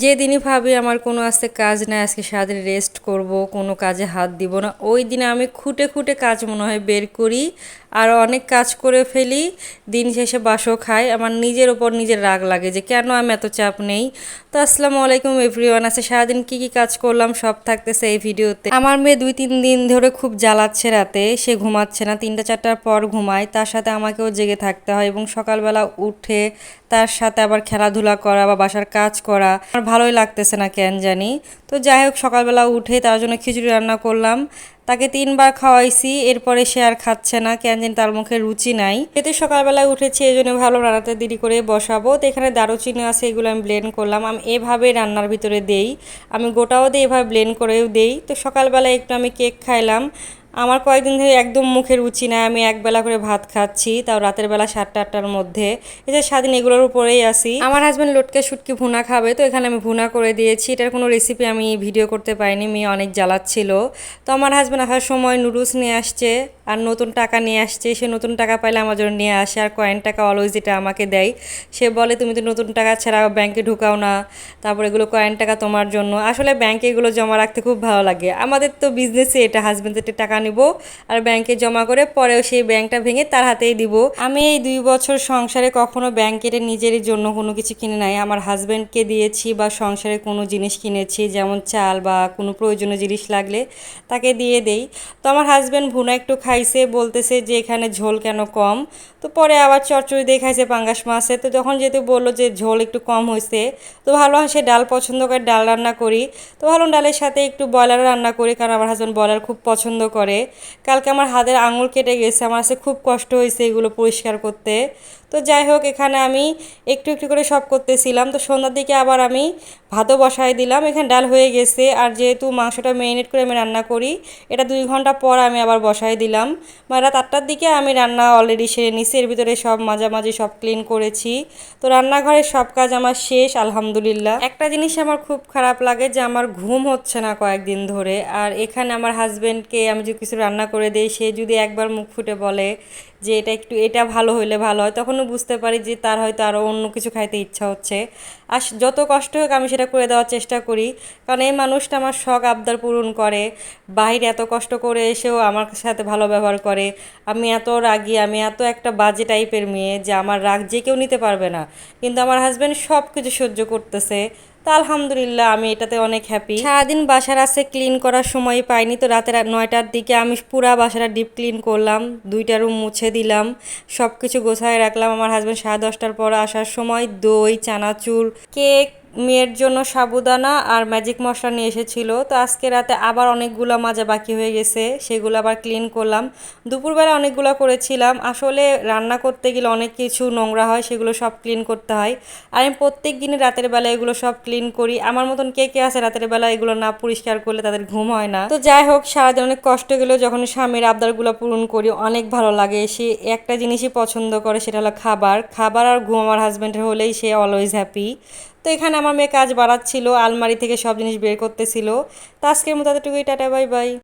যেদিনই ভাবি আমার কোনো আজকে কাজ নাই, আজকে সারাদিন রেস্ট করব, কোনো কাজে হাত দিব না, ওই দিনে আমি খুঁটে খুঁটে কাজ মনে হয় বের করি। আর অনেক কাজ করে ফেলি, দিন শেষে বাসও খাই। আমার নিজের ওপর নিজের রাগ লাগে যে কেন আমি এত চাপ নেই? তো আসসালামু আলাইকুম এভরিওয়ান আছে সারাদিন কি কি কাজ করলাম সব থাকতেছে এই ভিডিওতে। আমার মেয়ে দুই তিন দিন ধরে খুব জ্বালাচ্ছে রাতে, সে ঘুমাচ্ছে না, তিনটা চারটার পর ঘুমায়। তার সাথে আমাকেও জেগে থাকতে হয় এবং সকালবেলা উঠে তার সাথে আবার খেলাধুলা করা বা বাসার কাজ করা। আমার ভালোই লাগতেছে না কেন জানি। তো যাই হোক, সকালবেলা উঠে তার জন্য খিচুড়ি রান্না করলাম। তাকে তিনবার খাওয়াইছি, এরপরে সে আর খাচ্ছে না। কেন জানি তার মুখে রুচি নাই। এতে সকালবেলায় উঠেছি এই জন্য ভালো রান্নাতে দেরি করে বসাবো। তো এখানে দারুচিনি আছে, এগুলো আমি ব্লেন্ড করলাম। আমি এভাবে রান্নার ভিতরে দেই। আমি গোটাও দিই, এভাবে ব্লেন্ড করেও দেই। তো সকালবেলায় একটু আমি কেক খাইলাম। আমার কয়েকদিন ধরে একদম মুখে রুচি নাই, আমি একবেলা করে ভাত খাচ্ছি, তাও রাতের বেলা সাতটা আটটার মধ্যে। এটা সারাদিন এগুলোর উপরেই আসি আমার হাজব্যান্ড লোটকে শুটকি ভুনা খাবে, তো এখানে আমি ভুনা করে দিয়েছি। এটার কোনো রেসিপি আমি ভিডিও করতে পারিনি, মেয়ে অনেক জ্বালাচ্ছিল। তো আমার হাজব্যান্ড আসার সময় নুডলস নিয়ে আসছে। আর নতুন টাকা নিয়ে আসছে, সে নতুন টাকা পাইলে আমার জন্য নিয়ে আসে। আর কয়েন টাকা অলওয়েজ এটা আমাকে দেয়, সে বলে, তুমি তো নতুন টাকা ছাড়া ব্যাংকে ঢুকাও না। তারপর এগুলো কয়েন টাকা তোমার জন্য। আসলে ব্যাংকে এগুলো জমা রাখতে খুব ভালো লাগে। আমাদের তো বিজনেসে এটা হাজব্যান্ড হাজব্যান্ডের টাকা নিব আর ব্যাংকে জমা করে পরেও সেই ব্যাংকটা ভেঙে তার হাতেই দিব। আমি এই দুই বছর সংসারে কখনো ব্যাংকের নিজেরই জন্য কোনো কিছু কিনে নাই। আমার হাজব্যান্ডকে দিয়েছি বা সংসারে কোনো জিনিস কিনেছি, যেমন চাল বা কোনো প্রয়োজনীয় জিনিস লাগলে তাকে দিয়ে দেই। তো আমার হাজব্যান্ড ভুনা একটু খাইছে বলতেছে যে এখানে ঝোল কেন কম। তো পরে আবার চচ্চড়ি দিয়ে খাইছে পাঙ্গাস মাছে। তো যখন যেহেতু বলল যে ঝোল একটু কম হয়েছে তো ভালো সে ডাল পছন্দ করে ডাল রান্না করি। তো ভালো ডালের সাথে একটু ব্রয়লার রান্না করি, কারণ আমার হাজব্যান্ড ব্রয়লার খুব পছন্দ করে। কালকে আমার হাতের আঙুল কেটে গেছে, আমার কাছে খুব কষ্ট হয়েছে এগুলো পরিষ্কার করতে। তো যাই হোক, এখানে আমি একটু একটু করে সব করতেছিলাম। তো সন্ধ্যার দিকে আবার আমি ভাতও বসাই দিলাম। এখানে ডাল হয়ে গেছে, আর যেহেতু মাংসটা মেরিনেট করে আমি রান্না করি, এটা দুই ঘণ্টা পর আমি আবার বসাই দিলাম। বা রাত আটটার দিকে আমি রান্না অলরেডি সেরে নিছি। এর ভিতরে সব মাঝামাঝি সব ক্লিন করেছি। তো রান্নাঘরের সব কাজ আমার শেষ, আলহামদুলিল্লাহ। একটা জিনিস আমার খুব খারাপ লাগে যে আমার ঘুম হচ্ছে না কয়েকদিন ধরে। আর এখানে আমার হাজব্যান্ডকে আমি যদি কিছু রান্না করে দিই, সে যদি একবার মুখ ফুটে বলে যে এটা একটু, এটা ভালো হইলে ভালো হয়, তখনও বুঝতে পারি যে তার হয়তো আরও অন্য কিছু খাইতে ইচ্ছা হচ্ছে। আর যত কষ্ট হোক আমি সেটা করে দেওয়ার চেষ্টা করি। কারণ এই মানুষটা আমার শখ আবদার পূরণ করে। বাইরে এত কষ্ট করে এসেও আমার সাথে ভালো ব্যবহার করে। আমি এত রাগি, আমি এত একটা বাজে টাইপের মেয়ে যে আমার রাগ যে কেউ নিতে পারবে না। কিন্তু আমার হাজব্যান্ড সব কিছু সহ্য করতেছে। তা আলহামদুলিল্লাহ, আমি এটাতে অনেক হ্যাপি সারাদিন বাসার আছে ক্লিন করার সময় পাইনি। তো রাতের নয়টার দিকে আমি পুরা বাসাটা ডিপ ক্লিন করলাম, দুইটা রুম মুছে দিলাম সব কিছু গোছায় রাখলাম। আমার হাজব্যান্ড সাড়ে দশটার পর আসার সময় দই, চানাচুর কেক মেয়ের জন্য সাবুদানা আর ম্যাজিক মশলা নিয়ে এসেছিল। তো আজকে রাতে আবার অনেকগুলো মাজা বাকি হয়ে গেছে, সেগুলো আবার ক্লিন করলাম। দুপুরবেলা অনেকগুলো করেছিলাম। আসলে রান্না করতে গেলে অনেক কিছু নোংরা হয়, সেগুলো সব ক্লিন করতে হয়। আর আমি প্রত্যেক দিনে রাতের বেলা এগুলো সব ক্লিন করি। আমার মতন কে কে আছে রাতের বেলা এগুলো না পরিষ্কার করলে তাদের ঘুম হয় না। তো যাই হোক, সারাদিন অনেক কষ্ট গেলেও যখন স্বামীর আবদারগুলো পূরণ করি, অনেক ভালো লাগে। সে একটা জিনিসই পছন্দ করে, সেটা হলো খাবার। খাবার আর ঘুম আমার হাজব্যান্ডের হলেই সে অলওয়েজ হ্যাপি তো এখানে আমার মেয়ে কাজ বাড়াচ্ছিল, আলমারি থেকে সব জিনিস বের করতেছিল। তো আজকের মতো এতটুকুই, টাটা, বাই বাই।